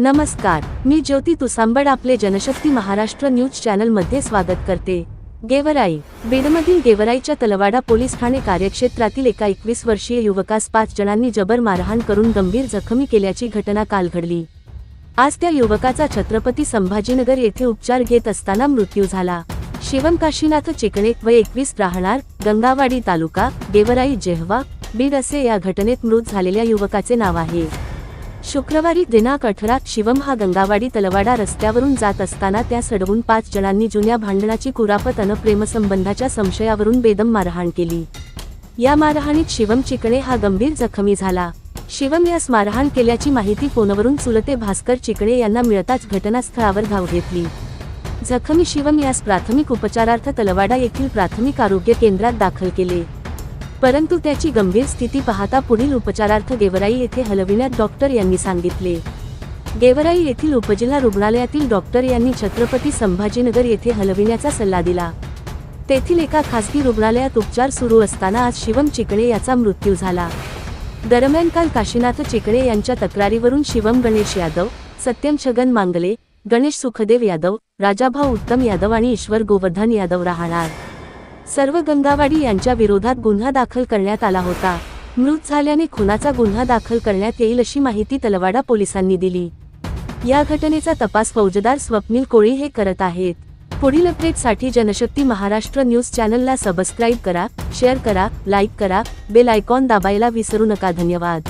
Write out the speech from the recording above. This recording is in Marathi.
नमस्कार मी ज्योती तुसांबड आपले जनशक्ती महाराष्ट्र न्यूज चॅनलमध्ये स्वागत करते. गेवराई बीडमधील गेवराईच्या तलवाडा पोलीस ठाणे कार्यक्षेत्रातील एका एकवीस वर्षीय युवकास पाच जणांनी जबर मारहाण करून गंभीर जखमी केल्याची घटना काल घडली. आज त्या युवकाचा छत्रपती संभाजीनगर येथे उपचार घेत असताना मृत्यू झाला. शिवम काशीनाथ चिकणे व एकवीस राहणार गंगावाडी तालुका गेवराई जेहवा बीड असे या घटनेत मृत झालेल्या युवकाचे नाव आहे. शुक्रवारी दिनांक अठरा शिवम हा गंगावाडी तलवाडा रस्त्यावरून जात असताना त्या सडवून पाच जणांनी जुन्या भांडणाची कुरापत अन प्रेमसंबंधाच्या संशयावरून बेदम मारहाण केली. या मारहाणीत शिवम चिकणे हा गंभीर जखमी झाला. शिवम यास मारहाण केल्याची माहिती फोनवरून चुलते भास्कर चिकणे यांना मिळताच घटनास्थळावर धाव घेतली. जखमी शिवम यास प्राथमिक उपचारार्थ तलवाडा येथील प्राथमिक आरोग्य केंद्रात दाखल केले. परंतु त्याची गंभीर स्थिती पाहता पुढील उपचारार्थ गेवराई येथे हलविण्यात डॉक्टर यांनी सांगितले. गेवराई येथील उपजिल्हा रुग्णालयातील डॉक्टर यांनी छत्रपती संभाजीनगर येथे हलविण्याचा सल्ला दिला. तेथील एका खासगी रुग्णालयात उपचार सुरू असताना आज शिवम चिकणे याचा मृत्यू झाला. दरम्यान काल काशीनाथ चिकणे यांच्या तक्रारीवरून शिवम गणेश यादव सत्यम छगन मांगले गणेश सुखदेव यादव राजाभाऊ उत्तम यादव आणि ईश्वर गोवर्धन यादव राहणार. सर्व गंगावाडी यांच्या विरोधात गुन्हा दाखल करण्यात आला होता. मृत झाल्याने खुनाचा गुन्हा दाखल करण्यात येईल अशी माहिती तलवाडा पोलिसांनी दिली. या घटनेचा तपास फौजदार स्वप्नील कोळी हे करत आहेत. पुढील अपडेटसाठी जनशक्ती महाराष्ट्र न्यूज चॅनलला सबस्क्राईब करा शेअर करा लाईक करा बेल आयकॉन दाबायला विसरू नका. धन्यवाद.